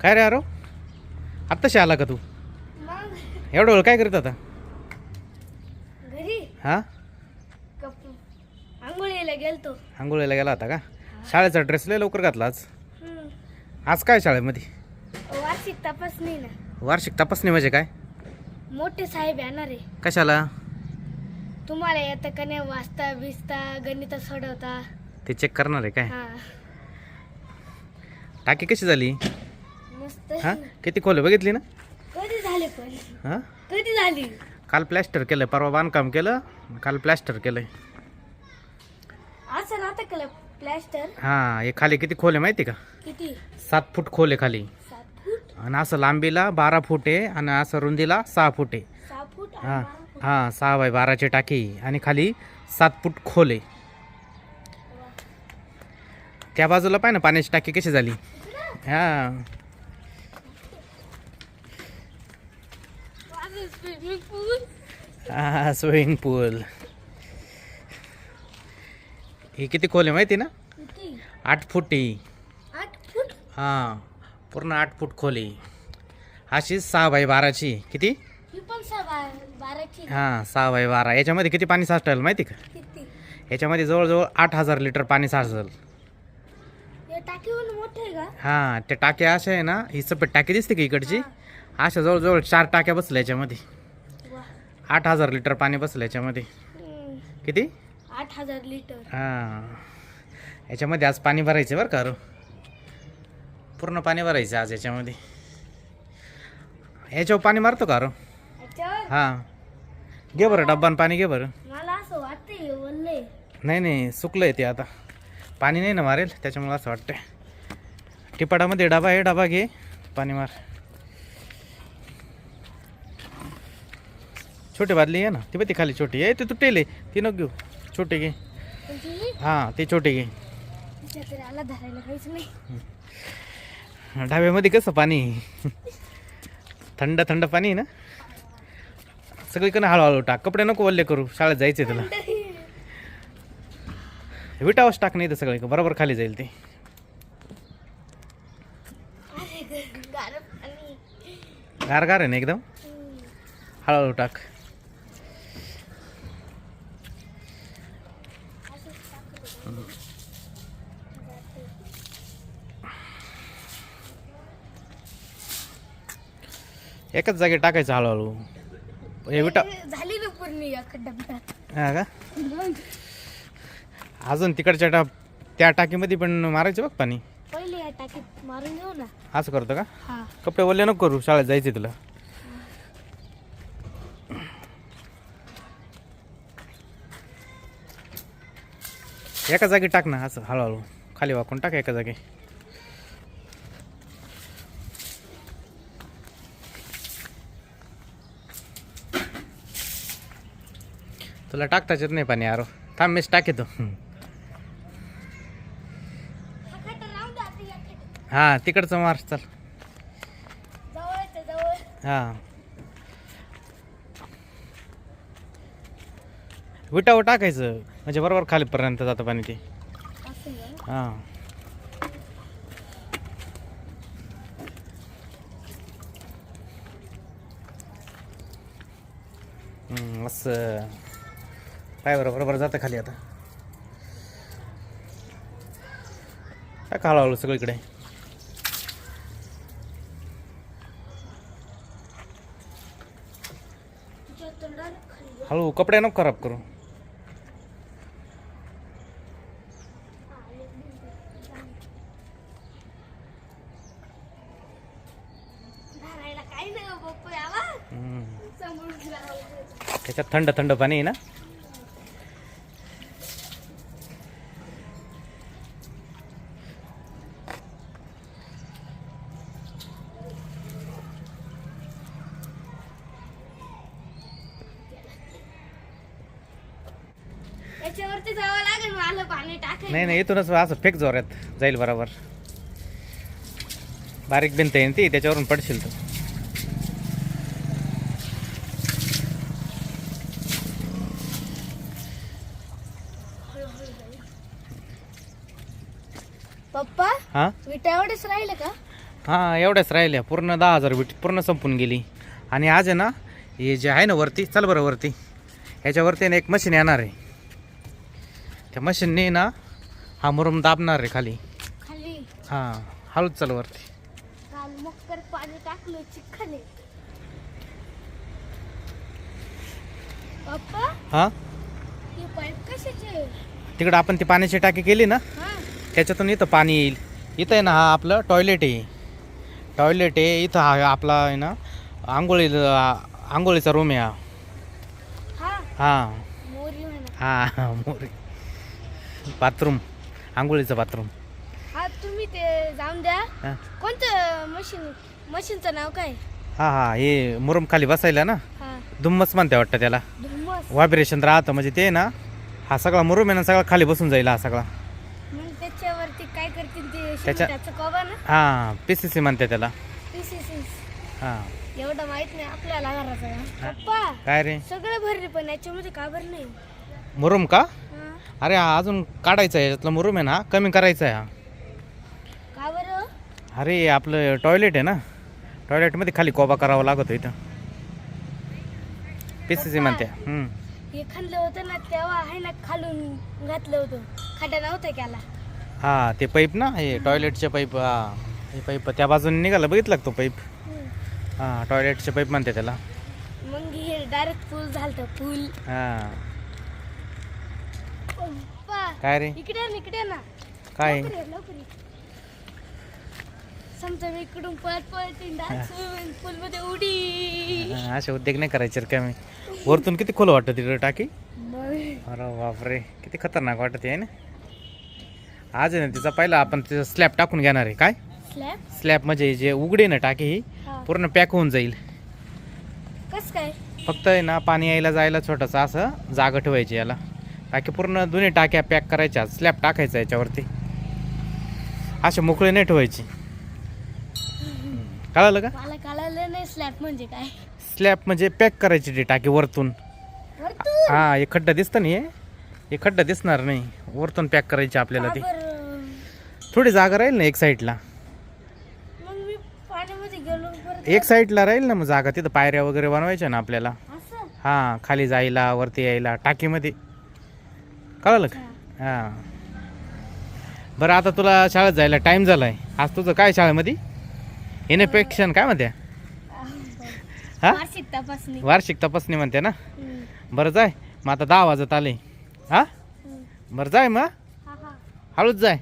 काय रे आरो आत्ताशी आला का तू? एवढं वेळ काय करीत आता घरी? हां? कप आंघोळीला गेलतो. आंघोळीला गेला होता का? शाळेचा ड्रेस लय लवकर घातला आज. आज काय शाळेमध्ये? वार्षिक तपासणी ना. वार्षिक तपासणी म्हणजे काय? मोठे साहेब येणार. आहे कशाला? तुम्हाला येतं का नाही वाचता भिजता गणित सोडवता? ते चेक करणार आहे काय? हा. टाकी कशी झाली? मस्त. हां? किती खोले बघितली ना? कधी झाले पण? हां? कधी झाली? काल प्लॅस्टर केलं परवा बांधकाम केलं काल प्लॅस्टर केलंय. असं नव्हतं केलं प्लॅस्टर? हां हे खाली किती खोल आहे माहिती का? किती? सात फूट खोल आहे खाली. सात फूट? आणि असं लांबीला बारा फूट आहे आणि असं रुंदीला सहा फूट आहे. सहा फूट आणि हां बारा फूट. हां सहा बाय बाराची टाकी आणि खाली सात फूट खोल. आहे त्या बाजूला पाय ना पाण्याची टाकी कशी झाली? हां. हा स्विमिंग पूल हे किती खोल आहे माहिती ना? आठ फूट. फूट? हां पूर्ण आठ फूट खोल आहे अशी सहा बाय बाराची. किती? ही सहा हां बाय बारा. याच्यामध्ये किती पाणी साचेल माहिती का? याच्यामध्ये जवळजवळ आठ हजार लिटर पाणी साचेल हे हां त्या टाक्या अशा आहे ना ही सपट टाकी दिसते का इकडची? अशा जवळजवळ चार टाक्या बसल्या याच्यामध्ये. आठ हजार लिटर पाणी बसलं याच्यामध्ये. किती? आठ हजार लिटर. हां. याच्यामध्ये आज पाणी भरायचं बरं का पूर्ण पाणी भरायचं आज याच्यामध्ये. याच्यावर पाणी मारतो का हां. घे बरं डब्बान पाणी घे बरं. नाही नाही सुकलं आहे ते आता. पाणी नाही ना मारेल त्याच्यामुळे असं वाटतंय. टिपाडामध्ये डबा आहे डबा घे. पाणी मार. छोटी बादली आहे ना ती बघ ती खाली छोटी आहे. ते तुटेल. ती नको घेऊ. छोटी घे. पण ती हां ती छोटी घे. ढाब्यामध्ये कसं पाणी? थंड थंड पाणी आहे ना? सगळीकडे हळूहळू टाक. कपडे नको वल्ले करू. शाळेत जायचे तुला. विटावच टाक नाही तर सगळे बरोबर खाली जाईल ते. गार पाणी. गार गार आहे ना एकदम? हळूहळू टाक. एकच जागी टाकायचं हळूहळू. हे विटा झाली ना पूर्ण हा का? अजून तिकडच्या टा त्या टाकीमध्ये पण मारायचं बघ पाणी. पहिले या टाकीत मारून घेऊ ना. असं करतो का? कपडे वल्ले नको करू शाळेत जायचे तुला एका जागी टाक ना असं हळूहळू. खाली वाकून टाक एका जागी. तुला टाकताच येत नाही पाणी आरो थांब मीच टाकेतो हां तिकडचं मार चल. हां. विटावर टाकायचं. म्हणजे बरोबर खालीपर्यंत जातं पाणी ते. हां. असं. काय बरं बरोबर जातं खाली आता. काय हळूहळू सगळीकडे हळू कपडे नको खराब करू धरायला काही नाही हो पप्पू यावा हम्म. समोर लावायचं. त्याच्यात थंड थंड पाणी आहे ना? नाही नाही इथूनच असं फेक जोरात जाईल बरोबर. बारीक भिंत आहे ना ती त्याच्यावरून पडशील तू पप्पा हां? विटा एवढेच राहिले का? हां एवढ्याच राहिल्या. पूर्ण दहा हजार बीट पूर्ण संपून गेली. आणि आज आहे ना हे जे आहे ना वरती चल बरं वरती. ह्याच्यावरती ना एक मशीन येणार आहे. त्या मशीनने ना हा मुरुम दाबणार आहे खाली. खाली? हां हळूच चल वरती. काल मकर पाणी टाकलं चिखले. पप्पा हां? ही पाईप कशाचे तिकडं आपण ती पाण्याची टाकी केली ना हा. त्याच्यातून इथं पाणी येईल. इथं आहे ना हा आपलं टॉयलेट आहे. टॉयलेट आहे इथं हा आपला आहे ना आंघोळी आंघोळीचा रूम आहे हा. हा? हां. मोरी हां बाथरूम आंघोळीचं बाथरूम हा तुम्ही ते जाऊन द्या. कोणतं मशीन मशीनचं नाव काय? हां हां हे मुरुम खाली बसायला ना दुम्मच म्हणते वाटतं त्याला. धुम्मस? व्हायब्रेशन राहतं म्हणजे ते ना हा सगळा मुरुम आहे ना सगळा खाली बसून जाईल हा सगळा मग त्याच्यावरती काय करतील ते त्याच्या- त्याचं कवा ना? हां पी सी सी म्हणते त्याला. PCC. हां. एवढं माहीत नाही आपल्याला घराचं पप्पा काय रे? सगळं भरले पण याच्यामध्ये का भर नाही. मुरुम का? हा. अरे हा अजून काढायचा आहे याच्यातला मुरुम आहे ना हा कमी करायचा आहे हा. का बरं अरे आपलं टॉयलेट आहे ना. टॉयलेटमध्ये खाली कोबा करावा लागतो इथं. पी सी सी म्हणते. हम्म. हे खाल्लं होतं ना तेव्हा आहे ना खालून घातलं होतं. खड्डा नव्हता केला. हा ते पाईप ना हे टॉयलेटचे पाईप हा हे पाईप त्या बाजूने निघाला बघितला का तो पाईप? हां टॉयलेटचे पाईप म्हणते त्याला. मग हे डायरेक्ट पूल झालं पूल. हां. काय रे? इकडे ना इकडे ना. काय? लवकर ये, लवकर ये. समजा मी इकडून पळत पळत स्विमिंग पूल मध्ये उडी. हा, असे उद्योग नाही करायचे रे मी वरतून किती खोल वाटतं तिकडे टाकी? अरे बापरे किती खतरनाक वाटत आहे ना? आज आहे ना तिचा पहिला आपण तिचा स्लॅब टाकून घेणार आहे. काय? स्लॅब स्लॅब म्हणजे जे उघडे ना टाकी ही हा. पूर्ण पॅक होऊन जाईल. कस काय? फक्त आहे ना पाणी यायला जायला छोटंसं असं जागा ठेवायची याला. टाकी पूर्ण दोन्ही टाक्या पॅक करायच्या स्लॅब टाकायचा याच्यावरती. असे मोकळे नाही ठेवायची. कळालं का? मला कळालं नाही स्लॅब म्हणजे काय. स्लॅब म्हणजे पॅक करायची ती टाकी वरतून. वरतून? हा हे खड्डा दिसतं ना हे. हे खड्डा दिसणार नाही. वरतून पॅक करायची आपल्याला ती? थोडी जागा राहील ना एक साईडला एक साईडला राहील ना मग जागा. तिथं पायऱ्या वगैरे बनवायच्या ना आपल्याला. हां खाली जायला वरती यायला टाकीमध्ये. कळलं का? हां. बरं आता तुला शाळेत जायला टाईम झाला आहे आज तुझं काय शाळेमध्ये? इन्फेक्शन काय म्हणते? हा? वार्षिक तपासणी. वार्षिक तपासणी म्हणते ना. बरं जाय. मग आता दहा वाजत आले. हा. बरं जाय मग? हळूच जाय.